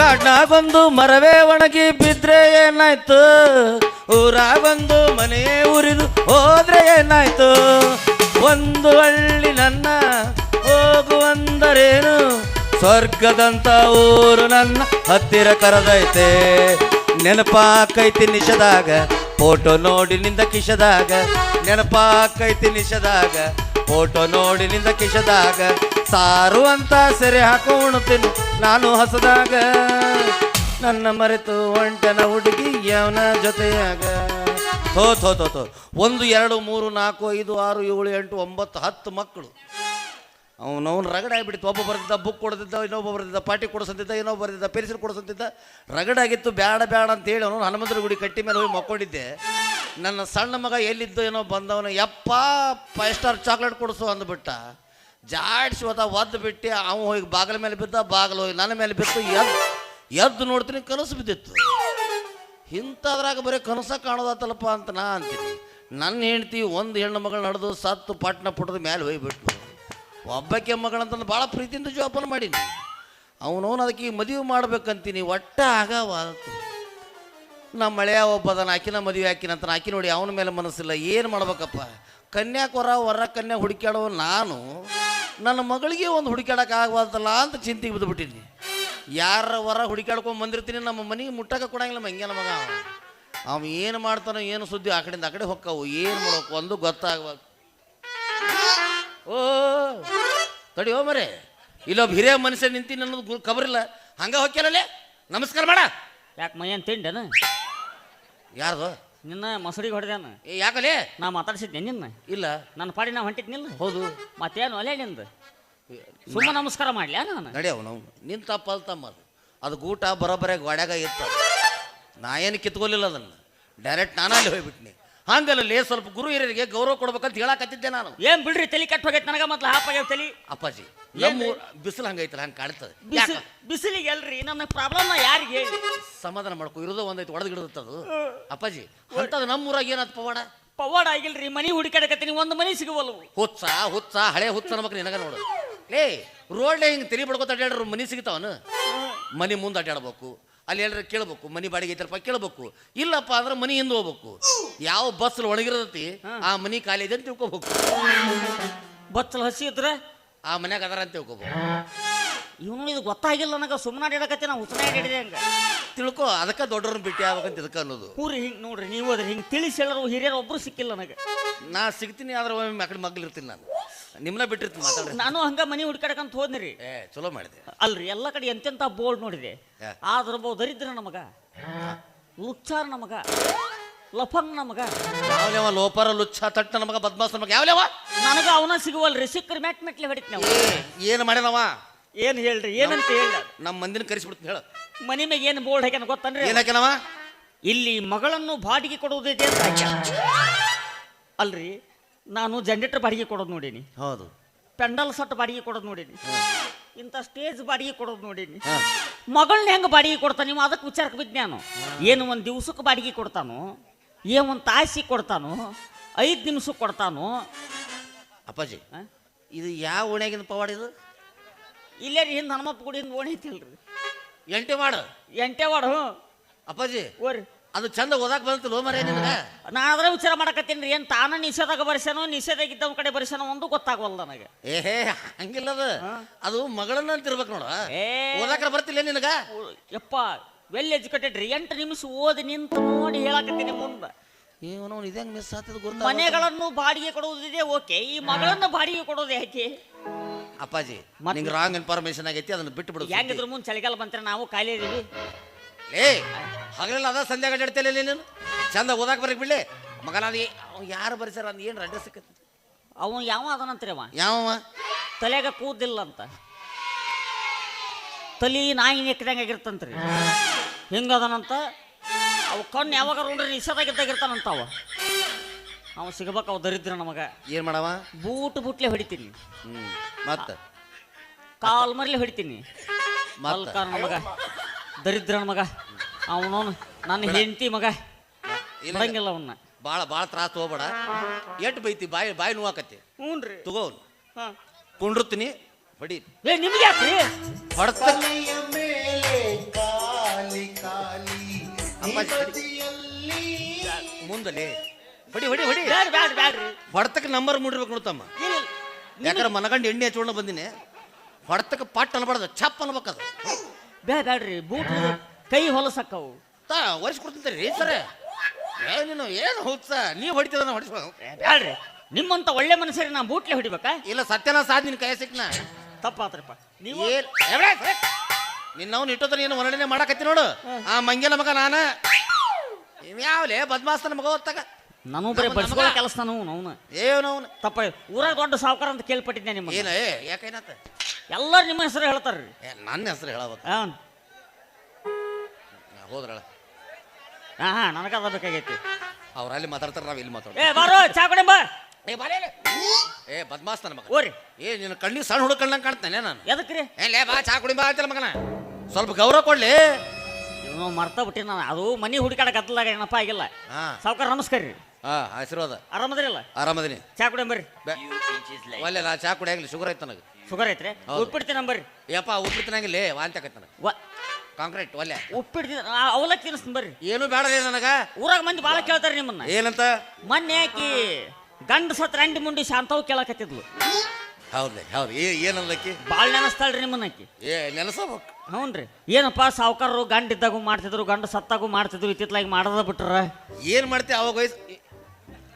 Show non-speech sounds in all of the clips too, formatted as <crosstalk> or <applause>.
ಕಾಡ್ನಾಗೊಂದು ಮರವೇ ಒಣಗಿ ಬಿದ್ರೆ ಏನಾಯ್ತು? ಊರಾಗೊಂದು ಮನೆ ಉರಿದು ಹೋದ್ರೆ ಏನಾಯ್ತು? ಒಂದು ಹಳ್ಳಿ ನನ್ನ ಹೋಗುವಂದರೇನು ಸ್ವರ್ಗದಂತ ಊರು ನನ್ನ ಹತ್ತಿರ ಕರೆದೈತೆ. ನೆನಪಾಕೈತಿ ನಿಷದಾಗ ಫೋಟೋ ನೋಡಿ ನಿಂದ ಕಿಶದಾಗ. ನೆನಪಾಕೈತಿ ನಿಷದಾಗ ಫೋಟೋ ನೋಡಿ ನಿಂದ ಕಿಶದಾಗ. ಸಾರು ಅಂತ ಸೆರೆ ಉಣ್ತೀನಿ ನಾನು ಹಸದಾಗ, ನನ್ನ ಮರೆತು ಒಂಟನ ಹುಡುಗಿಯವನ ಜೊತೆಯಾಗ? ಹೋತ್ ಹೋತ್ ಹೋತ್ ಒಂದು, ಎರಡು, ಮೂರು, ನಾಲ್ಕು, ಐದು, ಆರು, ಏಳು, ಎಂಟು, ಒಂಬತ್ತು, ಹತ್ತು ಮಕ್ಕಳು. ಅವನವನು ರಗಡಾಗಿಬಿಡ್ತು ಒಬ್ಬ ಬರ್ತಿದ್ದ ಬುಕ್ ಕೊಡ್ತಿದ್ದ ಇನ್ನೊಬ್ಬ ಬರ್ತಿದ್ದ ಪಾಟಿ ಕೊಡಿಸಂತಿದ್ದ, ಇನ್ನೊಬ್ಬ ಬರ್ತಿದ್ದ ಪೆನ್ಸಿಲ್ ಕೊಡಿಸಂತಿದ್ದ. ರಗಡಾಗಿತ್ತು ಬ್ಯಾಡ ಬ್ಯಾಡ ಅಂತ ಹೇಳಿ ಅವನು ಹನುಮಂತರ ಗುಡಿ ಕಟ್ಟಿ ಮೇಲೆ ಹೋಗಿ ಮಕ್ಕೊಂಡಿದ್ದೆ. ನನ್ನ ಸಣ್ಣ ಮಗ ಎಲ್ಲಿದ್ದು ಏನೋ ಬಂದವನು, ಯಪ್ಪ ಫೈವ್ ಸ್ಟಾರ್ ಚಾಕ್ಲೇಟ್ ಕೊಡಿಸು ಅಂದ್ಬಿಟ್ಟ. ಜಾಡ್ಸಿ ಹೋದ ಒದ್ದು ಬಿಟ್ಟು ಅವ್ನು ಹೋಗಿ ಬಾಗಿಲ ಮೇಲೆ ಬಿದ್ದ, ಬಾಗಿಲು ಹೋಗಿ ನನ್ನ ಮೇಲೆ ಬಿತ್ತು ಎದ್ದು ಎದ್ದು ನೋಡ್ತೀನಿ ಕನಸು ಬಿದ್ದಿತ್ತು. ಇಂಥದ್ರಾಗ ಬರೀ ಕನಸ ಕಾಣೋದಾತಲ್ಲಪ್ಪ ಅಂತ ನಾ ಅಂತೀನಿ. ನನ್ನ ಹೆಂಡ್ತಿ ಒಂದು ಹೆಣ್ಣು ಮಗಳು ನಡೆದು ಸತ್ತು ಪಟ್ನ ಪುಟ್ಟದ ಮೇಲೆ ಹೋಗಿಬಿಟ್ಟು ಒಬ್ಬಕ್ಕೆ ಮಗಳಂತಂದು ಭಾಳ ಪ್ರೀತಿಯಿಂದ ಜೋಪಾನ ಮಾಡೀನಿ. ಅವನವನು ಅದಕ್ಕೆ ಮದುವೆ ಮಾಡ್ಬೇಕಂತೀನಿ, ಒಟ್ಟ ಆಗವಾತು ನಮ್ಮ ಮಳೆಯ ಒಬ್ಬ ಅದನ್ನ ಆಕಿನ ಮದುವೆ ಹಾಕಿನ ಅಂತ ಆಕಿ ನೋಡಿ ಅವನ ಮೇಲೆ ಮನಸ್ಸಿಲ್ಲ. ಏನು ಮಾಡ್ಬೇಕಪ್ಪ? ಕನ್ಯಾಕೊರ ಹೊರ ಕನ್ಯಾ ಹುಡುಕ್ಯಾಡೋ ನಾನು. ನನ್ನ ಮಗಳಿಗೆ ಒಂದು ಹುಡುಕಾಡಕ್ಕೆ ಆಗಬಾರ್ದಲ್ಲ ಅಂತ ಚಿಂತೆಗೆ ಬಿದ್ದುಬಿಟ್ಟಿನಿ ಯಾರ ವರ ಹುಡುಕಾಡ್ಕೊಂಡು ಬಂದಿರ್ತೀನಿ ನಮ್ಮ ಮನೆಗೆ ಮುಟ್ಟಕ್ಕೆ ಕೊಡಂಗಿಲ್ಲ ಮಂಗ್ಯಾನ ಮಗ. ಅವ ಏನು ಮಾಡ್ತಾನೋ ಏನು ಸುದ್ದಿ ಆ ಕಡೆಯಿಂದ ಆ ಕಡೆ ಹೊಕ್ಕವು. ಏನು ಮಾಡೋಕು ಒಂದು ಗೊತ್ತಾಗಬೇಕು ಓ ತಡಿ ಓ ಮರೆ. ಇಲ್ಲೊಬ್ಬ ಹಿರಿಯ ಮನುಷ್ಯ ನಿಂತೀನಿ ಅನ್ನೋದು ಗು- ಖಬರಿಲ್ಲ ಹಂಗೆ ಹೊಕ್ಕಲ್ಲೇ ನಮಸ್ಕಾರ ಮಾಡ. ಯಾಕೆ ಮೈಯನ್ ತಿಂಡೇನ ಯಾರ್ದು? ನಿನ್ನ ಮೊಸರಿಗೆ ಹೊಡೆದಾನ? ಏ ಯಾಕಲೇ? ನಾ ಮಾತಾಡ್ಸಿದ್ದೆ ನಿನ್ನ. ಇಲ್ಲ. ನನ್ನ ಪಾಡಿ ನಾ ಹೊಂಟಿದ್ನಿಲ್ಲ ಹೌದು. ಮತ್ತೇನು ಅಲೆ ನಿಂದು? ಸುಮ್ಮ ನಮಸ್ಕಾರ ಮಾಡ್ಲ್ಯಾ ನಾನು? ನಡೆಯವ ನಾವು ನಿನ್ ತಪ್ಪಲ್ ತಮ್ಮ ಅದು ಅದು ಗೂಟ ಬರೋಬ್ಬರಾಗಿ ಗೋಡ್ಯಾಗ ಇತ್ತು ನಾ ಏನು ಕಿತ್ಕೊಲಿಲ್ಲ ಅದನ್ನು. ಡೈರೆಕ್ಟ್ ನಾನು ಅಲ್ಲಿ ಹೋಗ್ಬಿಟ್ನಿ. ಹಂಗಲ್ಲೇ ಸ್ವಲ್ಪ ಗುರು ಹಿರಿಯರಿಗೆ ಗೌರವ ಕೊಡ್ಬೇಕಂತ ಹೇಳಕತ್ತಿದ್ದೆ ನಾನು. ಏನ್ ಬಿಡ್ರಿ ತಲೆ ಕೆಟ್ಟ ಹೋಗೈತೆ ನನಗ ಮೊದ್ಲು ಹಾಪಾಗ್ಯಾವ ತಲಿ? ಅಪ್ಪಾಜಿ ನಮ್ಮ ಬಿಸಿಲು ಹಂಗೈತಲ್ಲ ಹಂಗೆ ಕಾಣ್ತದೆ. ಬಿಸಿ ಯಾಕ? ಬಿಸಿಲಿಗೆ ಅಲ್ರಿ ನನ್ನ ಪ್ರಾಬ್ಲಮ್ ಯಾರಿಗೆ ಹೇಳಿ? ಸಮಾಧಾನ ಮಾಡ್ಕೊ ಇರೋದು ಒಂದೈತೆ ಒಡೆದು ಗಿಡದತ್ತದು ಅಪ್ಪಾಜಿ ಅಂತದ್ ನಮ್ಮೂರಾಗ ಏನಾದ್ ಏನತ್ ಪವಾಡ? ಪವಾಡ ಆಗಿಲ್ರಿ ಮನಿ ಹುಡುಕಾಡಕತ್ತೀನಿ ಒಂದು ಮನಿ ಸಿಗವಲ್ವು. ಹುಚ್ಚ ಹುಚ್ಚ ಹಳೆ ಹುಚ್ಚ ನಮಗ್ ನಿನಗ ನೋಡು. ಏ ರೋಡ್ಲೆ ಹಿಂಗೆ ತಿರಿ ಬಡ್ಕೋತ ಅಡ್ಡಾಡ್ರು ಮನಿ ಸಿಗ್ತಾವನು? ಮನಿ ಮುಂದೆ ಅಡ್ಡಾಡ್ಬೇಕು ಅಲ್ಲಿ ಎಲ್ಲರೂ ಕೇಳಬೇಕು ಮನಿ ಬಾಡಿಗೆ ಐತಲ್ಪ ಕೇಳಬೇಕು. ಇಲ್ಲಪ್ಪ ಅಂದ್ರೆ ಮನಿ ಹಿಂದೆ ಹೋಗ್ಬೇಕು. ಯಾವ ಬಸ್ ಒಣಗಿರತೈತಿ ಆ ಮನಿ ಖಾಲಿ ಇದೆ ಅಂತ ತಿಳ್ಕೊಬೇಕು. ಬಚ್ಚಲ್ ಹಸಿ ಇದ್ರೆ? ಆ ಮನ್ಯಾಗ ಅದರ ಅಂತ ತಿಳ್ಕೊಬೇಕು. ಇವನು ಇದು ಗೊತ್ತಾಗಿಲ್ಲ ನನಗೆ ಸುಮ್ಮನೆ ಅಡ್ಯಾಡಕತ್ತಿ ನಾ ಹುಸನ ಹಿಡಿದೆ ಹಂಗೆ. ತಿಳ್ಕೊ ಅದಕ್ಕೆ ದೊಡ್ಡವ್ರನ್ನ ಭೇಟಿ ಆಗ್ಬೇಕಂತ ಇದಕ್ಕೆ ಅನ್ನೋದು. ಊರಿ ಹಿಂಗೆ ನೋಡ್ರಿ ನೀವು ಅದ್ರ ಹಿಂಗೆ ತಿಳಿಸಿ ಹೇಳೋರು ಹಿರಿಯರು ಒಬ್ರು ಸಿಕ್ಕಿಲ್ಲ ನನಗೆ. ನಾ ಸಿಗ್ತೀನಿ ಆದ್ರೆ ಒಮ್ಮೆ ಮಕ್ಕಳು ಮಗ್ಲಿರ್ತೀನಿ ಇರ್ತೀನಿ ನಾನು. ನಿಮ್ಮನ್ನ ಬಿಟ್ಟಿರ್ತೀನಿ ಮಾತಾಡ್ರಿ. ನಾನು ಹಂಗ ಮನಿ ಹುಡ್ಕಾಡಕಂತ ಹೋದ್ನಿರಿ ಏ ಚಲೋ ಮಾಡಿದೆ. ಅಲ್ರಿ ಎಲ್ಲ ಕಡೆ ಎಂತೆಂತ ಬೋರ್ಡ್ ನೋಡಿದೆ. ಆದ್ರ ಬೋ ದರಿದ್ರ ನಮಗ. ಲುಚ್ಚಾರ ನಮಗ. ಲಫಂಗ್ ನಮಗ. ಯಾವ್ಯಾವ ಲೋಪರ ಲುಚ್ಚ ತಟ್ಟ ನಮಗ ಬದ್ಮಾಸ್ ನಮಗ ಯಾವ್ಯಾವ? ನನಗ ಅವನ ಸಿಗುವಲ್ರಿ ಸಿಕ್ಕರ್ ಮೆಟ್ ಮೆಟ್ಲೆ ಹೊಡಿತ್ ನಾವು. ಏನು ಮಾಡ್ಯಾನವ? ಏನ್ ಹೇಳ್ರಿ ಏನಂತ ಹೇಳ ನಮ್ಮ ಮಂದಿನ ಕರೆಸಿಬಿಡ್ತೀನಿ ಹೇಳು. ಮನಿ ಮ್ಯಾಗ ಏನ್ ಬೋರ್ಡ್ ಹಾಕ್ಯಾನ ಗೊತ್ತನ್ರಿ? ಏನ್ ಹಾಕ್ಯಾನವ? ಇಲ್ಲಿ ಮಗಳನ್ನು ಬಾಡಿಗೆ ಕೊಡುವುದಿದೆ ಅಂತ ಹಾಕ್ಯಾನ. ಅಲ್ರಿ ನಾನು ಜನರೇಟರ್ ಬಾಡಿಗೆ ಕೊಡೋದು ನೋಡೀನಿ. ಹೌದು. ಪೆಂಡಲ್ ಸಟ್ ಬಾಡಿಗೆ ಕೊಡೋದು ನೋಡೀನಿ. ಇಂಥ ಸ್ಟೇಜ್ ಬಾಡಿಗೆ ಕೊಡೋದು ನೋಡೀನಿ. ಮಗಳನ್ನ ಹೆಂಗೆ ಬಾಡಿಗೆ ಕೊಡ್ತಾನೆ ನೀವು ಅದಕ್ಕೆ ವಿಚಾರಕ್ಕೆ ಬಿದ್ದು ನಾನು. ಏನು ಒಂದು ದಿವ್ಸಕ್ಕೆ ಬಾಡಿಗೆ ಕೊಡ್ತಾನೋ ಏನು ಒಂದು ತಾಸಿಗೆ ಕೊಡ್ತಾನೋ ಐದು ನಿಮಿಷಕ್ಕೆ ಕೊಡ್ತಾನೋ. ಅಪ್ಪಾಜಿ? ಇದು ಯಾವ ಓಣ್ಯಾಗಿನ ಪವಾಡ ಇದು? ಇಲ್ಲೇ ರೀ ಹಿಂದೆ ಹನುಮಪ್ಪ ಗುಡಿಯಿಂದ ಓಣಿ ಐತಿಲ್ರಿ. ಎಂಟೆ ಮಾಡು. ಎಂಟೆ ಮಾಡು. ಹ್ಞೂ ಅಪ್ಪಾಜಿ. ಓರಿ. ಅದು ಚಂದ ಓದಾಕ್ ಬಂತು ಮರೇ ನಿನಗೆ? ನಾನು ಅದರ ವಿಚಾರ ಮಾಡಕತ್ತೀನಿ ರೀ. ಏನು ತಾನ ನಿಷೇಧಾಗ ಬರ್ಸ್ಯಾನೋ ನಿಷೇಧಾಗಿದ್ದವ ಕಡೆ ಬರ್ಸ್ಯಾನೋ ಒಂದು ಗೊತ್ತಾಗವಲ್ದ ನನಗೆ. ಏಹೇ ಹಂಗಿಲ್ಲ ಅದು. ಅದು ಮಗಳನ್ನ ಅಂತ ಇರ್ಬೇಕು ನೋಡ. ಓದಾಕ ಬರ್ತಿಲ್ಲ ನಿನಗ? ಯಪ್ಪ ವೆಲ್ ಎಜುಕೇಟೆಡ್ ರೀ. ಎಂಟು ನಿಮಿಷ ಓದಿ ನಿಂತು ನೋಡಿ ಹೇಳಕತ್ತೀನಿ ಮುಂದೆ. ಇವನು ಇದಂಗ ಮಿಸ್ ಆತದ ಗೊತ್ತ ಮನೆಗಳನ್ನು ಬಾಡಿಗೆ ಕೊಡುವುದಿದೆ ಓಕೆ. ಈ ಮಗಳನ್ನ ಬಾಡಿಗೆ ಕೊಡೋದು ಯಾಕೆ? ಅಪ್ಪಾಜಿ ನಿಂಗೆ ರಾಂಗ್ ಇನ್ಫಾರ್ಮೇಶನ್ ಆಗೈತಿ ಅದನ್ನ ಬಿಟ್ಟು ಬಿಡು ಹೆಂಗಿದ್ರು ಮುಂದೆ ಚಳಿಗಾಲ ಬಂತಾರೆ ನಾವು ಖಾಲಿ ಇದೀವಿ. ಏ ಹಗಲೆಲ್ಲ ಅದ ಸಂಧ್ಯಾ ಗಡ್ಡಾಡ್ತಿಲ್ಲ ನೀನು? ಚಂದ ಓದಾಕ ಬರಕ್ ಬಿಡ್ಲಿ. ಮಗನ ಅದು ಯಾರು ಬರೀಸಾರ ಅಂದ್ ಏನು ಅಡ್ರೆಸ್ ಸಿಕ್ಕತಿ ಅವ ಯಾವ ಅದನಂತ್ರಿ ಅವ? ಯಾವ ತಲೆಗ ಕೂದಿಲ್ಲ ಅಂತ ತಲಿ ನಾಯಿ ನೆಕ್ಕದಂಗೆ ಆಗಿರ್ತಂತ್ರಿ. ಅದನಂತ? ಅವ ಕಣ್ಣು ಯಾವಾಗ ನೋಡ್ರಿ ನಿಷೇಧಾಗಿದ್ದಾಗಿರ್ತಾನಂತ ಅವ. ಅವ ಸಿಗಬೇಕು ಅವ ದರಿದ್ರ ನಮಗ. ಏನ್ ಮಾಡವ? ಬೂಟ್ ಬುಟ್ಲೆ ಹೊಡಿತೀನಿ. ಹ್ಞೂ ಮತ್ತ? ಕಾಲ್ ಮರ್ಲಿ ಹೊಡಿತೀನಿ? ಮಲ್ಕ ನಮಗ. ದರಿದ್ರ ಮಗ. ಅವನವನು ನನ್ನ ಹೆಂಡತಿ ಮಗ. ಇಲ್ಲಂಗಿಲ್ಲ ಅವನ್ನ. ಭಾಳ ಭಾಳ ತ್ರಾಸ ಹೋಗ್ಬೇಡ. ಎಟ್ಟು ಬೈತಿ? ಬಾಯಿ ಬಾಯಿ ನೋವಾಕತಿ ಹ್ಞೂ ರೀ ತಗೋ ಹಾಂ. ಕುಂಡಿರ್ತೀನಿ ಹೊಡಿ ಏ ನಿಮ್ಗೆ ಯಾಕ್ರಿ? ಹೊಡ್ತ ಬಡಿ. ಹೊಡಿ ಹೊಡಿ ಹೊಡಿ ಬ್ಯಾಡ ಬ್ಯಾಡ ಬ್ಯಾಡ್ರಿ. ಹೊಡ್ತಕ್ಕೆ ನಂಬರ್ ಮುಡಿರ್ಬೇಕು ನೋಡ್ತಮ್ಮ ಯಾಕಂದ್ರೆ ಮನಗಂಡು ಎಣ್ಣೆ ಹಚ್ಕೊಂಡು ಬಂದಿನಿ. ಹೊಡ್ತಕ್ಕೆ ಪಟ್ ಅನ್ಬಾರ್ದು ಚಪ್ ಅನ್ಬೇಕದು. ಬ್ಯಾಡ ಬೇಡ್ರಿ ಬೂಟ್ ಕೈ ಹೊಲಸಕ್ಕವು. ತಾ ಒರೆಸಿ ರೀ ಸರ. ಏ ನೀನು ಏನು ಹುಚ್ಚ? ನೀವು ಹೊಡಿತದ ಹೊಡಿಸ ಬೇಡ್ರಿ ನಿಮ್ಮಂತ ಒಳ್ಳೆ ಮನುಷ್ಯರಿಗೆ ನಾ ಬೂಟ್ಲೆ ಹೊಡಿಬೇಕಾ? ಇಲ್ಲ ಸತ್ಯನ ಸಾಧ್ ನಿನ್ ಕೈ ಸಿಕ್ನ ತಪ್ಪಾತ್ರಪ್ಪ ನೀವು ನಿನ್ನವನು ಇಟ್ಟೋದ್ರೆ ಏನು ವರ್ಣನೆ ಮಾಡಕತ್ತಿ ನೋಡು. ಆ ಮಂಗ್ಯನ ಮಗ ನಾನ. ಯಾವ್ಲೆ ಬದ್ಮಾಸ್ತನ ಮಗ ಹೊತ್ತಾಗ? ನಾನು ಬರೀ ಬಡ್ಸ್ಕೊಳ್ಳೋ ಕೆಲಸ ನಾನು ಅವನು. ಏನವನು ತಪ್ಪ ಊರಾಗ ದೊಡ್ಡ ಸಾವುಕಾರ ಅಂತ ಕೇಳ್ಪಟ್ಟಿದ್ದೆ ನಿಮ್ಮ ಏನ ಏ ಯಾಕೇನಾತ ಎಲ್ಲರೂ ನಿಮ್ಮ ಹೆಸರು ಹೇಳ್ತಾರ್ರಿ. ಏ ನನ್ನ ಹೆಸರು ಹೇಳಬೇಕು. ಹಾಂ. ಹೋದ್ರಳ. ಹಾಂ ಹಾಂ ಅದ ಬೇಕಾಗೈತಿ. ಅವ್ರ ಅಲ್ಲಿ ನಾವು ನಾವ್ ಇಲ್ಲಿ ಮಾತಾಡ ಏ ಬಾರೋ ಚಾ ಕೊಡಿ ಬಾ. ಏ ಬಾಲೆ ಏ ಬದ್ಮಾಸ್ತನ ಮಗ. ಓರಿ ಏ ನಿನ್ನ ಕಣ್ಣಿಗೆ ಸಣ್ಣ ಹುಡುಗ ಕಣ್ಣಂಗೆ ಕಾಣ್ತಾನೆ ನಾನು. ಎದಕ್ರಿ? ಏ ಲೇ ಬಾ ಚಾ ಕುಡಿ ಬಾ ಅಂತಿಲ್ಲ ಮಗನ. ಸ್ವಲ್ಪ ಗೌರವ ಕೊಡ್ಲಿ. ಇವನು ಮರ್ತ ಬಿಟ್ಟಿ ನಾನು. ಅದು ಮನೆ ಹುಡುಕಾಡಕ್ಕೆ ಹತ್ತಲಾಗ ಏನಪ್ಪ ಆಗಿಲ್ಲ. ಹಾಂ. ಸಾವುಕಾರ ನಮಸ್ಕಾರ ರೀ ಹಾ ಆಶೀರ್ವಾದ. ಆರಾಮದ್ರಿಲ್ಲ? ಆರಾಮದಿನಿ. ಚಾ ಕುಡಿ ಬರ್ರಿ. ಒಲ್ಲೆ ನಾ ಚಾ ಕುಡಿಯಂಗಿಲ್ಲ ಶುಗರ್ ಐತೆ ನನಗೆ. ಶುಗರ್ ಐತ್ರಿ? ಹೌದು. ಉಪ್ಪಿಟ್ಟು ತಿನ್ನಂಬರ್ರಿ ಯಪ್ಪ ಉಪ್ಪು ತಿನ್ನಂಗಿಲ್ಲ ವಾಂತಿ ಆಕೈತೆ ನನಗೆ. ವ ಕಾಂಕ್ರೀಟ್ ಒಲ್ಲೆ. ಉಪ್ಪಿಡ್ತೀನಿ ಅವಲಕ್ಕಿ ತಿನ್ನಿಸ್ತೀನಿ ಬರ್ರಿ. ಏನು ಬೇಡದೆ ನನಗ. ಊರಾಗ ಮಂದಿ ಭಾಳ ಕೇಳ್ತಾರೆ ನಿಮ್ಮನ್ನ. ಏನಂತ? ಮೊನ್ನೆ ಆಕಿ ಗಂಡ ಸತ್ರ ಅಂಡಿ ಮುಂಡಿ ಶಾಂತವ್ ಕೇಳಕತ್ತಿದ್ಲು. ಹೌದ್ಲೆ ಹೌದು ಏ ಏನಲ್ಲಕ್ಕಿ ಭಾಳ ನೆನಸ್ತಾಳ್ರಿ ನಿಮ್ಮನ್ನ ಆಕಿ. ಏ ನೆನಸಬೇಕು ಹ್ಞೂನ್ರಿ ಏನಪ್ಪ ಸಾವುಕಾರರು ಗಂಡ ಇದ್ದಾಗೂ ಮಾಡ್ತಿದ್ರು ಗಂಡ ಸತ್ತಾಗೂ ಮಾಡ್ತಿದ್ರು ಇತ್ತಿತ್ಲಾಗಿ ಮಾಡದ ಬಿಟ್ರ? ಏನ್ ಮಾಡ್ತಿ ಅವಾಗ ವಯಸ್ಸು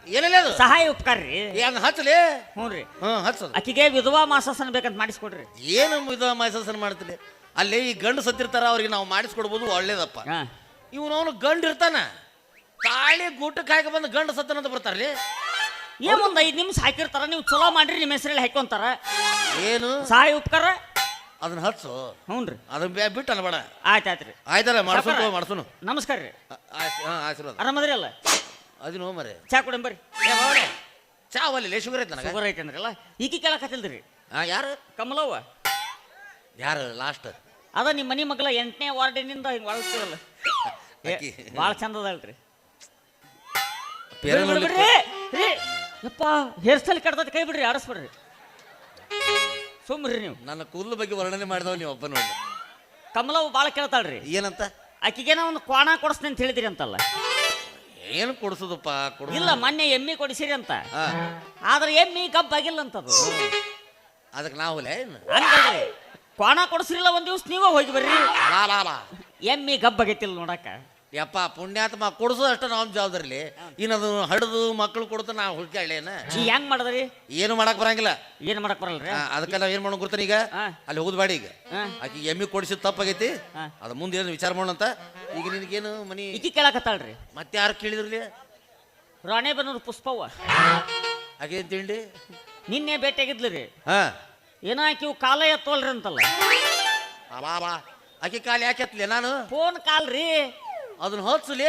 ಏನಿಲ್ಲ ಅದು? ಸಹಾಯ ಉಪಕಾರ ರೀ. ಏನ್ ಹಚ್ಚಲಿ? ಹ್ಞೂ ರೀ. ಹ್ಮ್ ಹಚ್ಚದು. ಆಕಿಗೆ ವಿಧವಾ ಮಾಸಾಸನ ಬೇಕಂತ ಮಾಡಿಸ್ಕೊಡ್ರಿ. ಏನು ವಿಧವಾ ಮಾಸಾಸನ ಮಾಡ್ತಿಲ್ಲ ಅಲ್ಲಿ ಈ ಗಂಡು ಸತ್ತಿರ್ತಾರ ಅವ್ರಿಗೆ ನಾವು ಮಾಡಿಸ್ಕೊಡ್ಬೋದು ಒಳ್ಳೇದಪ್ಪ. ಹಾ. ಇವನು ಅವನು ಗಂಡು ಇರ್ತಾನ. ತಾಳಿ ಗೂಟಕ್ಕೆ ಹಾಕಿ ಬಂದು ಗಂಡು ಸತ್ತನಂತ ಬರ್ತಾರ್ರಿ ಏನ್ ಒಂದ್ ಐದ್ ನಿಮಿಷ ಹಾಕಿರ್ತಾರ ನೀವು ಚಲೋ ಮಾಡ್ರಿ ನಿಮ್ಮ ಹೆಸರಲ್ಲಿ ಹಾಕೊಂತಾರ ಏನು? ಸಹಾಯ ಉಪಕಾರ? ಅದನ್ನ ಹಚ್ಚು. ಹ್ಞೂ ರೀ. ಅದನ್ನ ಬೇ- ಬಿಟ್ಟು ಅನ್ಬೇಡ. ಆಯ್ತು ಆಯ್ತು ರೀ. ಆಯ್ತಲ್ಲ ಮಾಡ್ಸೋಣ ಮಾಡ್ಸೋಣ ಮಾಡ್ಸೋನು ನಮಸ್ಕಾರ ರೀ. ಹಾಂ ಆಶೀರ್ವಾದ. ಆರಾಮದ್ರಿ ಅಲ್ಲ? ಅದನ್ನು ಮರೆ ಚಾ ಕುಡಿ ಬರ್ರಿ. ಚಾ ಒಲ್ಲಿ ಶುಗರ್ ಐತೆ ನನಗೆ. ಶುಗರ್ ಐತಂದ್ರಲ್ಲ ಈಕಿ ಕೇಳಕತ್ತಿಲ್ರಿ ಹಾಂ ಯಾರು? ಕಮಲವ್ವ. ಯಾರು? ಲಾಸ್ಟ್. ಅದ ನಿಮ್ಮ ಮನೆ ಮಗ್ಲ ಎಂಟನೇ ವಾರ್ಡಿನಿಂದ ಹಿಂಗೆ ಒಳಗ್ತಿರಲ್ಲ <laughs> ಆಕಿ. ಭಾಳ ಚಂದ ಅದಲ್ರಿ ಯಪ್ಪ ಹೇರ್ ಸ್ಟೈಲ್ ಕಡ್ದದ ಕೈ ಬಿಡ್ರಿ ಆಡಸ್ಬಿಡ್ರಿ. ಸುಮ್ರಿ ನೀವು. ನನ್ನ ಕೂದಲು ಬಗ್ಗೆ ವರ್ಣನೆ ಮಾಡಿದವ ನೀವು ಒಬ್ಬ ನೋಡಿ. ಕಮಲವ್ವ ಭಾಳ ಕೇಳ್ತಾಳ್ರಿ. ಏನಂತ? ಆಕಿಗೇನ ಒಂದು ಕ್ವಾಣ ಕೊಡಿಸ್ತೀನಿ ಅಂತ ಹೇಳಿದಿರಿ ಅಂತಲ್ಲ. ಏನು ಕೊಡಿಸೋದಪ್ಪ? ಕೊಡು. ಇಲ್ಲ ಮೊನ್ನೆ ಎಮ್ಮಿ ಕೊಡಿಸಿರಿ ಅಂತ. ಹಾ. ಆದ್ರೆ ಎಮ್ಮಿ ಕಬ್ಬಾಗಿಲ್ಲ ಅಂತದು ಅದಕ್ಕೆ ನಾವು ಏನು ಹಂಗಲ್ರಿ. ಕ್ವಾಣ ಕೊಡಿಸ್ರಿಲ್ಲ ಒಂದ್ ದಿವ್ಸ ನೀವೇ ಹೋಗಿ ಬರ್ರಿ. ಲಾ ಲಾ ಲಾ. ಎಮ್ಮಿ ಗಬ್ಬಾಗೈತಿಲ್ಲ ನೋಡಕ ಯಪ್ಪ ಪುಣ್ಯಾತ್ಮ ಕೊಡಿಸೋ ಅಷ್ಟು ನಮ್ಮ ಜವಾಬ್ದಾರಿಲಿ. ಇನ್ನದು ಹಡ್ದು ಮಕ್ಕಳು ಕೊಡ್ತಾ ನಾವು ಹುಡ್ಕ್ಯಾಳೇನ ಈ ಹೆಂಗ್ ಮಾಡದ್ರಿ? ಏನು ಮಾಡಕ್ ಬರಂಗಿಲ್ಲ. ಏನ್ ಮಾಡಕ್ ಬರಲ್ರಿ? ಆ, ಅದಕ್ಕೆ ನಾವ್ ಏನ್ ಮಾಡೋಣ ಗೊತ್ತಾನ ಈಗ. ಅಲ್ಲಿ ಹೋಗುದು ಬಾಡಿ ಈಗ. ಆಕಿ ಎಮ್ಮಿ ಕೊಡಿಸಿದ ತಪ್ಪಾಗೈತಿ. ಅದು ಮುಂದೆ ಏನು ವಿಚಾರ ಮಾಡೋಣಂತ ಈಗ ನಿನಗೇನು ಮನಿ ಈಕಿ ಕೇಳಕತ್ತಾಳ್ರಿ. ಮತ್ತೆ ಯಾರು ಕೇಳಿದ್ರಲಿ ರಾಣೆಬೆನ್ನೂರು ಪುಷ್ಪವ್ವ. ಆಕೇನ್ ತಿಂಡಿ? ನಿನ್ನೆ ಭೇಟಿಯಾಗಿದ್ಲು ರೀ ಹಾ. ಏನೋ ಆಕಿ ಇವ್ ಕಾಲ ಎತ್ತೋಲ್ರಿ ಅಂತಲ್ಲ. ಅಬಾ ಬಾ ಆಕೆ ಕಾಲು ಯಾಕೆ ಎತ್ತಲೆ ನಾನು? ಫೋನ್ ಕಾಲ್ ರೀ ಅದನ್ನ ಹೊತ್ಸಲಿ.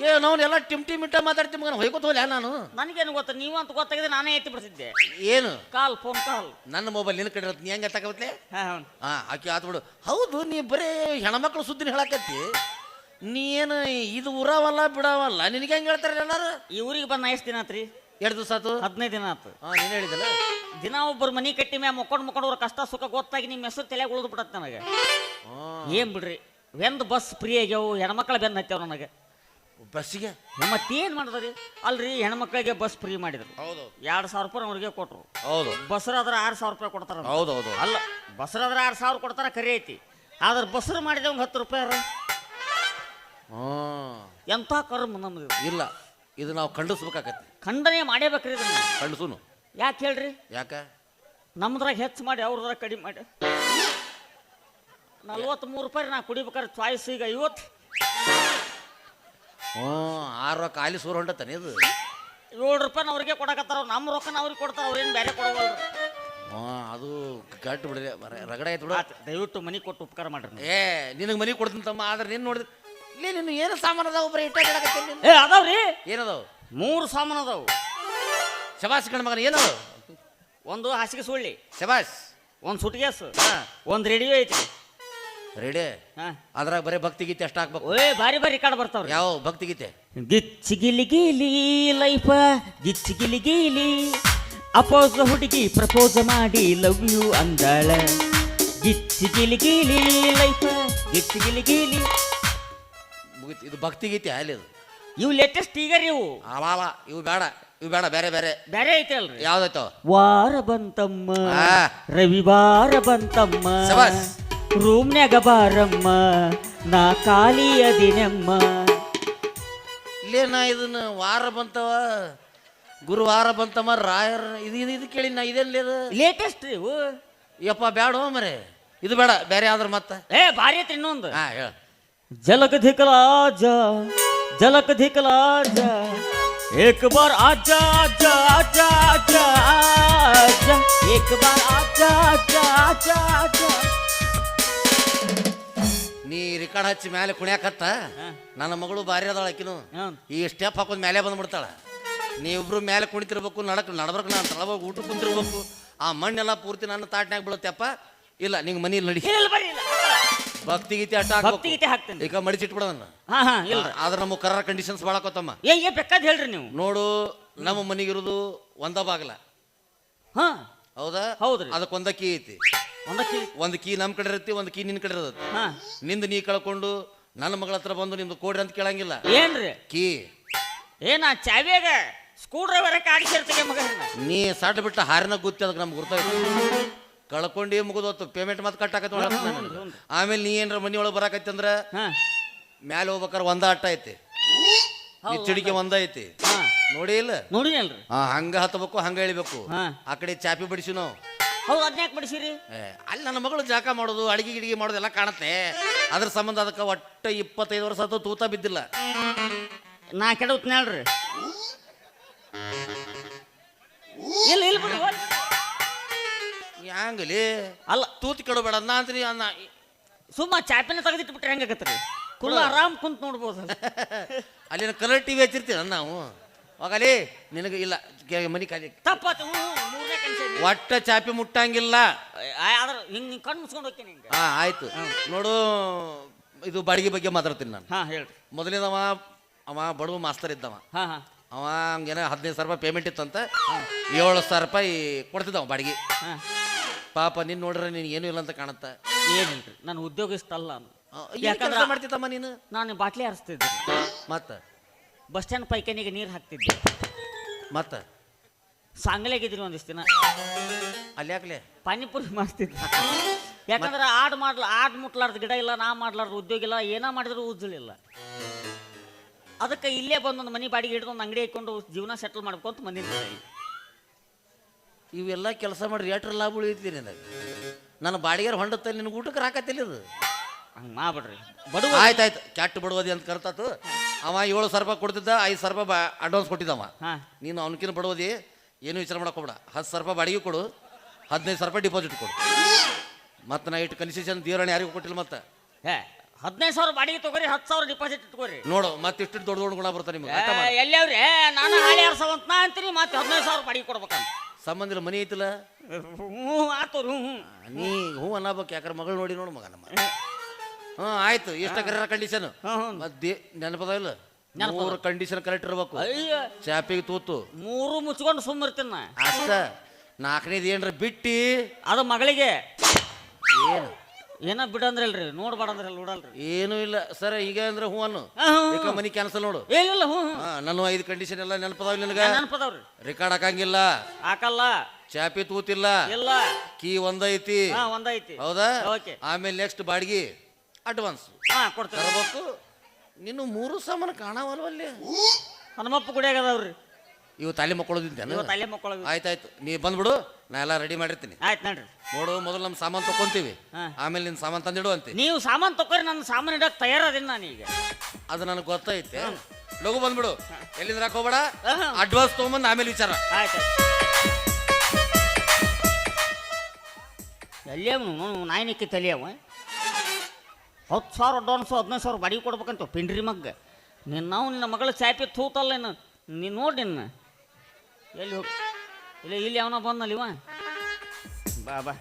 ಏ ನಾವು ಎಲ್ಲ ಟಿಮ್ ಟಿಮ್ ಇಟ್ಟ ಮಾತಾಡ್ತೀವಿ ಮಗನ ಹೊಯ್ಕೋತ ಹೋಲ್ಯಾ ನಾನು? ನನಗೇನು ಗೊತ್ತ ನೀವು ಅಂತ ಗೊತ್ತಾಗಿದೆ ನಾನೇ ಎತ್ತಿ ಬಿಡ್ತಿದ್ದೆ. ಏನು? Call phone call. ನನ್ನ ಮೊಬೈಲ್ ನಿನ್ನ ಕಡೆ ಇರತ್ತೆ ನೀ ಹೆಂಗೆ ತಗೋತ್ಲೆ ಹಾ. ಹಾ ಆಕೆ ಆತ್ ಬಿಡು. ಹೌದು ನೀ ಬರೀ ಹೆಣ್ಮಕ್ಳು ಸುದ್ದಿನ ಹೇಳಕತ್ತಿ. ನೀ ಏನು ಇದು ಊರವಲ್ಲ ಬಿಡವಲ್ಲ ನಿನಗೆ ಹೆಂಗೆ ಹೇಳ್ತಾರೆ ಎಲ್ಲಾರು? ಈ ಊರಿಗೆ ಬಂದು ದಿನ ಆತ್ರಿ? ಎರಡು ದಿವಸ ಆತು? ಹದಿನೈದು ದಿನ ಆತು. ಹಾ ನೀನು ಹೇಳಿದಲ್ಲ ದಿನ ಒಬ್ಬರು ಮನಿ ಕಟ್ಟಿ ಮ್ಯಾ ಮುಕ್ಕೊಂಡು ಮುಕ್ಕೊಂಡು ಅವ್ರ ಕಷ್ಟ ಸುಖ ಗೊತ್ತಾಗಿ ನಿಮ್ಮ ಹೆಸರು ತಲೆಗೆ ಉಳಿದು ಬಿಡತ್ತೆ ನನಗೆ. ಏನು ಬಿಡ್ರಿ? ಒಂದು ಬಸ್ ಫ್ರೀ ಆಗ್ಯಾವು ಹೆಣ್ಮಕ್ಳು ಬೆನ್ನ ಹತ್ಯಾವ ನನಗೆ. ಬಸ್ಸಿಗೆ ಮತ್ತೇನು ಮಾಡಿದ್ರಿ? ಅಲ್ರಿ ಹೆಣ್ಮಕ್ಳಿಗೆ ಬಸ್ ಫ್ರೀ ಮಾಡಿದ್ರು. ಹೌದು. ಎರಡು ಸಾವಿರ ರೂಪಾಯಿ ಅವ್ರಿಗೆ ಕೊಟ್ರು. ಹೌದು. ಬಸ್ರಾದ್ರೆ ಆರು ಸಾವಿರ ರೂಪಾಯಿ ಕೊಡ್ತಾರ. ಹೌದು ಹೌದು. ಅಲ್ಲ ಬಸ್ರಾದ್ರೆ ಆರು ಸಾವಿರ ಕೊಡ್ತಾರ ಕರಿ ಐತಿ. ಆದ್ರೆ ಬಸ್ರು ಮಾಡಿದವಂಗೆ ಹತ್ತು ರೂಪಾಯಿ ಹ್ಮ್ ಎಂಥ ಕರ್ಮ ನಮ್ದು. ಇಲ್ಲ ಇದು ನಾವು ಖಂಡಿಸ್ಬೇಕಾಗತ್ತೆ ಖಂಡನೆ ಮಾಡೇಬೇಕ್ರಿ ಇದನ್ನ. ಖಂಡಿಸೂನು. ಯಾಕೆ ಹೇಳ್ರಿ? ಯಾಕ? ನಮ್ದ್ರಾಗ ಹೆಚ್ಚು ಮಾಡಿ ಅವ್ರದ್ರಾಗ ಕಡಿಮೆ ಮಾಡಿ. ನಲ್ವತ್ಮೂರು ರೂಪಾಯಿ ನಾ ಕುಡಿಬೇಕಾದ್ರೆ ಚಾಯ್ಸ್ ಈಗ ಐವತ್ತು. ಹ್ಞೂ ಆರು ರೊಕ್ಕ ಆಲಿ ಸೂರ್ ಹೊಂಟತಾನೆ ಇದು. ಏಳು ರೂಪಾಯಿನ ಅವ್ರಿಗೆ ಕೊಡಕತ್ತಾರ ನಮ್ಮ ರೊಕ್ಕನ ಅವ್ರಿಗೆ ಕೊಡ್ತಾರ ಅವ್ರೇನು ಬೇರೆ ಕೊಡೋವಲ್ರಿ. ಹಾಂ ಅದು ಗಟ್ಟು ಬಿಡ್ರಿ ರಗಡ ಆಯ್ತು ಬಿಡು. ಆತ್, ದಯವಿಟ್ಟು ಮನೆ ಕೊಟ್ಟು ಉಪಕಾರ ಮಾಡ್ರಿ ನೀವು. ಏ ನಿನಗೆ ಮನೆ ಕೊಡ್ತೀನಿ ತಮ್ಮ ಆದ್ರೆ ನೀನು ನೋಡಿದ್ರೆ ಇಲ್ಲಿ ನೀನು ಏನು ಸಾಮಾನು ಅದಾವ ಒಬ್ಬರು ಇಟ್ಟ ಏ ರೀ. ಏನದಾವ? ಮೂರು ಸಾಮಾನು ಅದಾವು. ಶಬಾಸ್ ಗಂಡ ಮಗನ ಏನದು ಒಂದು ಹಾಸಿಗೆ ಸುಳ್ಳಿ ಶಬಾಸ್. ಒಂದು ಸುಟ್ಗೇಸ್ ಒಂದು ರೇಡಿಯೋ ಐತಿ ರೆಡಿ ಹಾ. ಅದ್ರಾಗ ಬರೀ ಭಕ್ತಿ ಗೀತೆ ಅಷ್ಟು ಹಾಕ್ಬೇಕು. ಓಯ್ ಬಾರಿ ಭಾರಿ ಕಾಡ್ ಬರ್ತಾವ್ರಿ. ಯಾವ ಭಕ್ತಿ ಗೀತೆ? ಗಿಚ್ಚಿ ಗಿಲಿ ಲೈಫ ಗಿಚ್ಚಿ ಗಿಲಿ ಗೀಲಿ. ಅಪೋಸ ಹುಡುಗಿ ಪ್ರಪೋಸ್ ಮಾಡಿ ಲವ್ ಯು ಅಂದಳ. ಗಿಚ್ಚಿ ಗಿಲಿ ಗೀಲಿ ಲೈಫ ಗಿಚ್ಚಿ ಗಿಲಿ ಮುಗಿತು ಇದು ಭಕ್ತಿ ಗೀತೆ ಅಲ್ಲಿ ಇದು ಇವು ಲೇಟೆಸ್ಟ್ ಈಗ ರೀ ಇವು. ಅವಾವ ಇವು ಬೇಡ ಇವು ಬೇಡ ಬೇರೆ ಬೇರೆ. ಬೇರೆ ಐತೆ ಅಲ್ರಿ. ಯಾವ್ದಾಯ್ತು ವಾರ ಬಂತಮ್ಮ. ರವಿವಾರ ಬಂತಮ್ಮ. ಶಬಾಸ್. ರೂಮ್ನ್ಯಾಗ ಬಾರಮ್ಮ ನಾ ಖಾಲಿ ಅದಿನಮ್ಮ ಇಲ್ಲೇ ನಾ ಇದನ್ನ ವಾರ ಬಂತವ ಗುರುವಾರ ಬಂತಮ್ಮ ರಾಯರ್ ಇದು ಇದು ಇದು ಕೇಳಿ ನಾ ಇದೆಲ್ಲ ಇದು ಲೇಟೆಸ್ಟ್ ರೀ ಇವು ಯಪ್ಪ ಬೇಡ ಮರೆ ಇದು ಬೇಡ ಬೇರೆ ಯಾವ್ದ್ರ ಮತ್ತೆ ಏ ಭಾರಿ ಐತಿ ಇನ್ನೊಂದು ಹಾ ಹೇಳ ಜಲಕಧಿಕಲಾಜ ಜಲಕಧಿಕಲಾಜ एक बार आजा आजा आजा आजा आजा एक बार आजा आजा आजा आजा ನೀ ರಿಕಾರ್ಡ್ ಹಚ್ಚಿ ಮೇಲೆ ಕುಣಿಯಾಕತ್ತ ನನ್ನ ಮಗಳು ಭಾರಿ ಅದಾಳ ಆಕಿನು. ಈ ಸ್ಟೆಪ್ ಹಾಕೋದ್ ಮೇಲೆ ಬಂದ್ಬಿಡ್ತಾಳ. ನೀವಿಬ್ರು ಮೇಲೆ ಕುಣಿತಿರ್ಬೇಕು ನಡಕ್ ನಡ್ಬರ್ಕ್ ನಾನು ತಳವಾಗಿ ಊಟ ಕುಂತಿರ್ಬೇಕು. ಆ ಮಣ್ಣೆಲ್ಲ ಪೂರ್ತಿ ನನ್ನ ತಾಟ್ನ್ಯಾಗ ಬೀಳುತ್ತೆಪ್ಪ. ಇಲ್ಲ ನಿಂಗೆ ಮನಿ ನಡಿ. ಭಕ್ತಿ ಗೀತೆ ಅಟ್ಟ ಭಕ್ತಿ ಗೀತೆ ಹಾಕ್ತೇನೆ. ಈಗ ಮಡಿಚಿಟ್ಬಿಡೋದನ್ನ. ಆದ್ರೆ ನಮ್ಮ ಕರ್ರ ಕಂಡೀಷನ್ಸ್ ಬಾಳಕೋತಮ್ಮ ಏ ಏ ಬೇಕಾದ್ ಹೇಳ್ರಿ ನೀವು. ನೋಡು ನಮ್ಮ ಮನೆಗಿರೋದು ಒಂದ ಬಾಗಲ. ಹಾ. ಹೌದಾ? ಹೌದ್ರಿ. ಅದಕ್ಕೆ ಒಂದ ಕೀ ಐತಿ. ಒಂದಕ್ಕೆ ಒಂದು ಕೀ ನಮ್ಮ ಕಡೆ ಇರುತ್ತೆ ಒಂದು ಕೀ ನಿನ್ನ ಕಡೆ ಇರುತ್ತೆ. ನಿಂದ ನಿಂದು ನೀ ಕಳ್ಕೊಂಡು ನನ್ನ ಮಗಳ ಹತ್ರ ಬಂದು ನಿಮ್ದು ಕೊಡ್ರಿ ಅಂತ ಕೇಳಂಗಿಲ್ಲ. ಏನ್ರಿ? ಕೀ. ಏನ ಚಾವಿಯಾಗ ಸ್ಕ್ರೂ ಡ್ರೈವರ್ ಕಾಡಿಸಿರ್ತೀಗೆ ಮಗ ನೀ ಸಾಟ್ ಬಿಟ್ಟ ಹಾರಿನ ಗುತ್ತಿ ಅದಕ್ಕೆ ನಮ್ಗೆ ಗುರ್ತಾಯ್ತು. ಕಳ್ಕೊಂಡು ಮುಗಿದೋತು? ಪೇಮೆಂಟ್ ಮತ್ತೆ ಕಟ್ಟಾಕತ್ತ ಆಮೇಲೆ ನೀ ಏನ್ರ ಮನಿ ಒಳಗೆ ಬರಾಕತ್ತಿ ಅಂದ್ರ ಹಾ. ಮ್ಯಾಲೆ ಹೋಗ್ಬೇಕಾರೆ ಒಂದ ಅಟ್ಟ ಐತಿ. ಈ ಚಿಡಿಕೆ ಒಂದ ಐತಿ. ಹಾ. ನೋಡಿ ಇಲ್ಲ? ನೋಡಿ ಹಾ ಹಂಗ ಹತ್ತಬೇಕು ಹಂಗ ಇಳಿಬೇಕು ಹಾ. ಆ ಕಡೆ ಚಾಪಿ ಬಡಿಸಿ ನಾವು. ಹೌದು ಅದನ್ನ ಯಾಕೆ ಬಡಿಸಿರಿ ಅಲ್ಲಿ ನನ್ನ ಮಗಳು ಜಾಕ ಮಾಡೋದು ಅಡಿಗೆ ಗಿಡಿಗೆ ಮಾಡೋದು ಎಲ್ಲ ಕಾಣತ್ತೆ. ಅದ್ರ ಸಂಬಂಧ ಅದಕ್ಕೆ ಒಟ್ಟು ಇಪ್ಪತ್ತೈದು ವರ್ಷ ಆತು ತೂತ ಬಿದ್ದಿಲ್ಲ. ನಾ ಕೆಡವ್ತೀನಿ ಹೇಳ್ರಿ. ಇಲ್ಲ ಇಲ್ಲ ಬಿಡ್ರಿ ಹೋಗ್ಲಿ. ಹ್ಯಾಂಗಲಿ? ಅಲ್ಲ. ತೂತಿ ಕೆಡಬೇಡ ನಾ ಅಂತೀನಿ ಅನ್ನ. ಸುಮ್ಮ ಚಾಪಿನ ತೆಗೆದಿಟ್ಬಿಟ್ರೆ ಹೆಂಗಾಗತ್ರಿ ಕುಲ್ಲ ಆರಾಮ್ ಕುಂತ್ ನೋಡ್ಬೋದು <laughs> ಅಲ್ಲಿನ ಕಲರ್ ಟಿವಿ ಹಚ್ಚಿರ್ತೀರ ನಾವು? ಹೋಗಲಿ ನಿನಗೆ ಇಲ್ಲ ಕೆ- ಮನಿ ಖಾಲಿ. ತಪ್ಪಾತು ಹ್ಞೂ ಒಟ್ಟ ಚಾಪಿ ಮುಟ್ಟಂಗಿಲ್ಲ. ಆದ್ರೆ ಹಿಂಗೆ ಕಣ್ಣು ಮುಚ್ಕೊಂಡು ಹೋಗ್ತೀನಿ ಹಿಂಗ ಹಾ ಆಯ್ತು. ನೋಡು ಇದು ಬಾಡಿಗೆ ಬಗ್ಗೆ ಮಾತಾಡ್ತೀನಿ ನಾನು. ಹಾ ಹೇಳ್ರಿ. ಮೊದಲಿನವ ಅವ ಬಡವ ಮಾಸ್ತರ್ ಇದ್ದವ. ಹಾ ಹಾಂ. ಅವ ಹಂಗೇನ ಹದಿನೈದು ಸಾವಿರ ರೂಪಾಯಿ ಪೇಮೆಂಟ್ ಇತ್ತಂತ ಏಳು ಸಾವಿರ ರೂಪಾಯಿ ಕೊಡ್ತಿದ್ದವ ಬಾಡಿಗೆ. ಹಾಂ. ಪಾಪ ನೀನು ನೋಡ್ರೆ ನೀನು ಏನೂ ಇಲ್ಲ ಅಂತ ಕಾಣತ್ತ. ಏನಿಲ್ರಿ ನಾನು ಉದ್ಯೋಗ ಅಲ್ಲ ನಾನು. ಯಾಕಂದ್ರೆ ಯಾಕಂದ್ರೆ ಮಾಡ್ತಿದ್ದಮ್ಮ ನೀನು? ನಾನು ಬಾಟ್ಲಿ ಹರಿಸ್ತಿದ್ದೆ ಮತ್ತ? ಬಸ್ ಸ್ಟ್ಯಾಂಡ್ ಪೈಖಾನಿಗೆ ನೀರು ಹಾಕ್ತಿದ್ದೆ. ಮತ್ತ? ಸಾಂಗ್ಲಾಗಿದ್ರಿ ಒಂದಿಷ್ಟು ದಿನ. ಅಲ್ಲಿ ಯಾಕ್ಲೆ? ಪಾನಿಪುರಿ ಮಾಡ್ತಿದ್ದೆ ಯಾಕಂದ್ರೆ ಆಡ್ ಮಾಡ್ಲ ಆಡ್ ಮುಟ್ಲಾರ್ದ ಗಿಡ ಇಲ್ಲ ನಾ ಮಾಡ್ಲಾರ್ದ ಉದ್ಯೋಗ ಇಲ್ಲ ಏನ ಮಾಡಿದ್ರು ಉಜ್ಜಲಿಲ್ಲ ಅದಕ್ಕೆ ಇಲ್ಲೇ ಬಂದೊಂದು ಮನೆ ಬಾಡಿಗೆ ಹಿಡ್ದು ಒಂದು ಅಂಗಡಿ ಹಾಕೊಂಡು ಜೀವನ ಸೆಟಲ್ ಮಾಡ್ಕೊಂತ ಬಂದಿದ್ದೆ ಇವೆಲ್ಲ ಕೆಲಸ ಮಾಡ್ರಿ ರೇಟ್ರ ಲಾಭ ಉಳಿತೀರಿ ನಿನಗೆ? ನನ್ನ ಬಾಡಿಗೆರ ಹೊಂಡತ್ತಲ್ಲಿ ನಿನಗೆ ಊಟಕ್ಕೆ ರಾಕತ್ತಿಲ್ಲ ಇದು? ಹಂಗೆ ಮಾಡ್ಬಿಡ್ರಿ. ಬಡವ ಆಯ್ತಾಯ್ತು ಕ್ಯಾಟ್ ಬಡವದಿ ಅಂತ ಕರ್ತಾತು ಅವ ಏಳು ಸಾವಿರ ರೂಪಾಯಿ ಕೊಡ್ತಿದ್ದ ಐದು ಸಾವಿರ ರೂಪಾಯಿ ಬಾ ಅಡ್ವಾನ್ಸ್ ಕೊಟ್ಟಿದ್ದವ. ಹಾಂ. ನೀನು ಅವನಕಿನ ಬಡವದಿ ಏನು ವಿಚಾರ ಮಾಡೋಕೋಬೇಡ ಹತ್ತು ಸಾವಿರ ರೂಪಾಯಿ ಬಾಡಿಗೆ ಕೊಡು ಹದಿನೈದು ಸಾವಿರ ರೂಪಾಯಿ ಡಿಪಾಸಿಟ್ ಕೊಡು. ಮತ್ತೆ ನಾ ಇಟ್ಟು ಕನ್ಸೆಷನ್ ದೇವರಾಣಿ ಯಾರಿಗೂ ಕೊಟ್ಟಿಲ್ಲ ಮತ್ತೆ. ಏ ಹದಿನೈದು ಸಾವಿರ ಬಾಡಿಗೆ ತಗೋರಿ ಹತ್ತು ಸಾವಿರ ಡಿಪಾಸಿಟ್ ಇಟ್ಕೋರಿ. ನೋಡು ಮತ್ತೆ ಇಷ್ಟು ದೊಡ್ಡ ದೊಡ್ಡ ಗುಣ ಬರ್ತಾರೆ ನಿಮ್ಗೆ ಅರ್ಥ ನಾನು ಹಾಳೆ ಆರ್ಸವಂತ ನಾ ಅಂತೀನಿ ಮತ್ತೆ ಹದಿನೈದು ಸಾವಿರ ಬಾಡಿಗೆ ಕೊಡ್ಬೇಕಂತ. ಸಂಬಂಧ ಮನೆ ಐತಿಲ್ಲ? ಹ್ಞೂ ಆತು ಹ್ಞೂ. ಹ್ಞೂ ನೀ ಹ್ಞೂ ಅನ್ನಬೇಕು ಯಾಕಂದ್ರೆ ಮಗಳು ನೋಡಿ ನೋಡು ಮಗ ನಮ್ಮ ಹ್ಞೂ ಆಯ್ತು ಎಷ್ಟು ಕಂಡೀಷನ್ ಹ್ಞೂ ಮತ್ತೆ ನೆನಪದ ಇಲ್ಲ. ಮೂರು ಕಂಡೀಷನ್ ಕರೆಕ್ಟ್ ಇರ್ಬೇಕು. ಅಯ್ಯ. ಚಾಪಿಗೆ ತೂತು. ಮೂರು ಮುಚ್ಕೊಂಡು ಸುಮ್ಮಿರ್ತೀನಿ ನಾ ಅಷ್ಟ. ನಾಲ್ಕನೇದು ಏನ್ರ? ಬಿಟ್ಟಿ. ಅದು ಮಗಳಿಗೆ. ಏನು? ಏನೋ ಬಿಡಂದ್ರಲ್ರಿ ಅಂದ್ರೆ ನೋಡಲ್ರಿ. ಏನೂ ಇಲ್ಲ. ಸರ್ ಈಗ ಅಂದ್ರೆ ಅನ್ನು. ಹಾ, ಹ್ಞೂ. ಈಗ ಮನಿ ಕ್ಯಾನ್ಸಲ್ ನೋಡು. ಏನಿಲ್ಲ ಹ್ಞೂ ಹ್ಞೂ. ಹಾ ನನ್ನ ಐದು ಕಂಡೀಷನ್ ಎಲ್ಲ ನೆನಪದಾವ್ ನಿನಗ? ನೆನಪದವ್ರಿ ರೆಕಾರ್ಡ್ ಹಾಕಂಗಿಲ್ಲ. ಹಾಕಲ್ಲ. ಚಾಪಿ ತೂತಿಲ್ಲ. ಇಲ್ಲ. ಕೀ ಒಂದೈತಿ. ಹಾ ಒಂದೈತಿ. ಹೌದಾ? ಓಕೆ. ಆಮೇಲೆ ನೆಕ್ಸ್ಟ್ ಬಾಡಿಗೆ ಅಡ್ವಾನ್ಸ್ ಹಾ ತರಬೇಕು. ನೀನು ಮೂರು ಸಾಮಾನು ಕಾಣವಲ್ವಲ್ಲಿ ಹನುಮಪ್ಪ ಗುಡಿಯಾಗ ಅದಾವ್ರಿ. ಇವು ತಲೆ ಮಕ್ಕಳೋದಿದ್ದೇನೆ ತಲೆ ಮಕ್ಕಳು ಆಯ್ತಾಯ್ತು. ನೀ ಬಂದ್ಬಿಡು ನಾ ಎಲ್ಲ ರೆಡಿ ಮಾಡಿರ್ತೀನಿ. ಆಯ್ತು ನೋಡ್ರಿ. ನೋಡು ಮೊದಲು ನಮ್ಮ ಸಾಮಾನು ತಕೊಂತೀವಿ ಹಾ. ಆಮೇಲೆ ನಿನ್ನ ಸಾಮಾನು ತಂದಿಡು ಅಂತ ನೀವು ಸಾಮಾನು ತಗೋರಿ ನನ್ನ ಸಾಮಾನು ಇಡಕ್ಕೆ ತಯಾರದೀನಿ ನಾನೀಗ ಅದು ನನಗೆ ಗೊತ್ತೈತೆ. ಲಘು ಬಂದ್ಬಿಡು. ಎಲ್ಲಿಂದ ಹಾಕೋಬೇಡ? ಆಹಾ. ಅಡ್ವಾನ್ಸ್ ತೊಗೊಂಬಂದು ಆಮೇಲೆ ವಿಚಾರ. ಆಯ್ತು ಎಲ್ಲೇ ನಾಯಿನಿಕ್ಕಿ ತಲಿಯವ ಹತ್ತು ಸಾವಿರ ಅಡ್ವಾನ್ಸು, ಹದಿನೈದು ಸಾವಿರ ಬಾಡಿಗೆ ಕೊಡ್ಬೇಕಂತ ಪಿಂಡ್ರಿ ಮಗ್ಗ. ನಿನ್ನ ನಾವು ನಿನ್ನ ಮಗಳ ಚಾಪಿ ತೂತಲ್ಲ ನೀನು. ನೋಡಿ ನಿನ್ನ. ಎಲ್ಲಿ ಹೋಗಿ ಇಲ್ಲ ಇಲ್ಲಿ ಅವನ ಬಂದಲ್ಲಿವ ಬಾ ಬಾ.